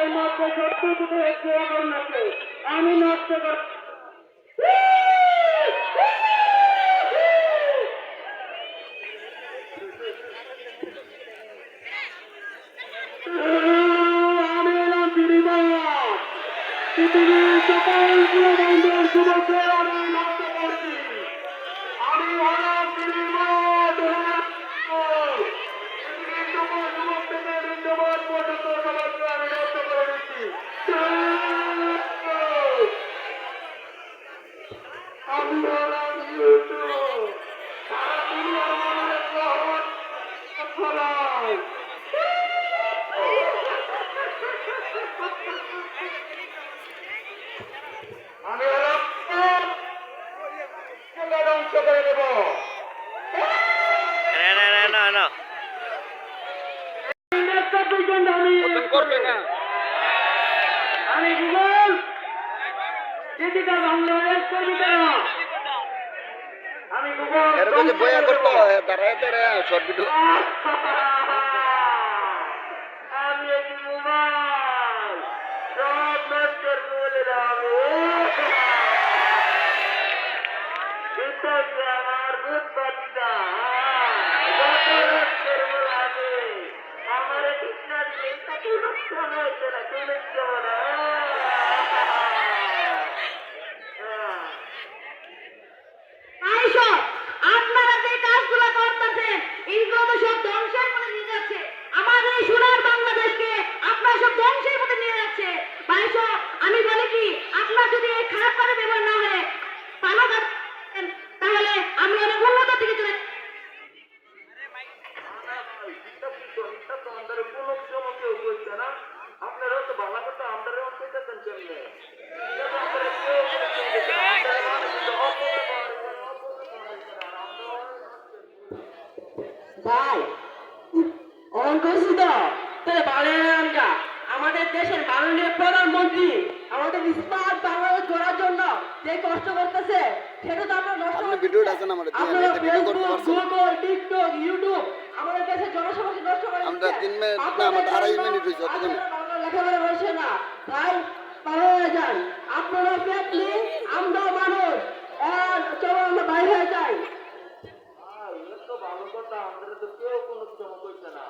এই মাত্র সত্তর কোটি হচ্ছে অগণ্যকে আমি নষ্ট কর আমি এলাম বিনিময় পৃথিবীর প্রিয়বন্ধুর শুভেচ্ছা আমি হলাম ধ্বংস করে দেব না না না না না। আমি করবে না? আমি গুগল। ডিজিটাল বাংলাদেশ তৈরি। করো আমি গুগল এরকম যে বয়া করতে হয় দাঁড়ায় দাঁড়ায় শর্ট ভিডিও। আমি মোবাইল। ভাই করছি তাহলে ভালো আমাদের দেশের মাননীয় প্রধানমন্ত্রী আমাদের স্মার্ট বাংলাদেশ গড়ার জন্য যে কষ্ট করতেছে সেটা তো আমরা নষ্ট না। আছে না ভিডিও করতে ফেসবুক, গুগল টিকটক ইউটিউব আমাদের দেশের জনসমাজকে নষ্ট করে আমরা দিচ্ছে। তিন মিনিট না, আমাদের আড়াই মিনিট হয়েছে, অতক্ষণে। লেখাপড়া হয়েছে না। তাই পার হয়ে আপনারা পেটলি আমরা মানুষ। আর চলো আমরা বাইরে যাই। আমাদের তো কেউ কোনো শ্রম করছে না।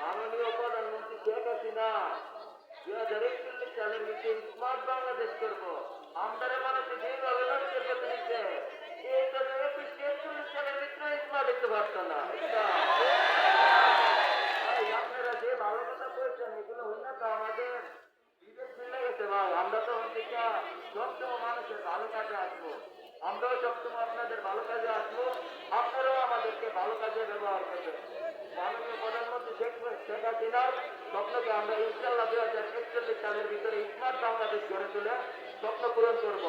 মাননীয় প্রধানমন্ত্রী শেখ হাসিনা দুই হাজার একচল্লিশ স্মার্ট বাংলাদেশ করব। আমাদের মানুষকে যেভাবে পথে নিচ্ছে একচল্লিশ স্মার্ট দেখতে পারতো না। আমরা ইনশাল্লাহ দুই হাজার একচল্লিশ সালের ভিতরে স্মার্ট বাংলাদেশ গড়ে তোলার স্বপ্ন পূরণ করব।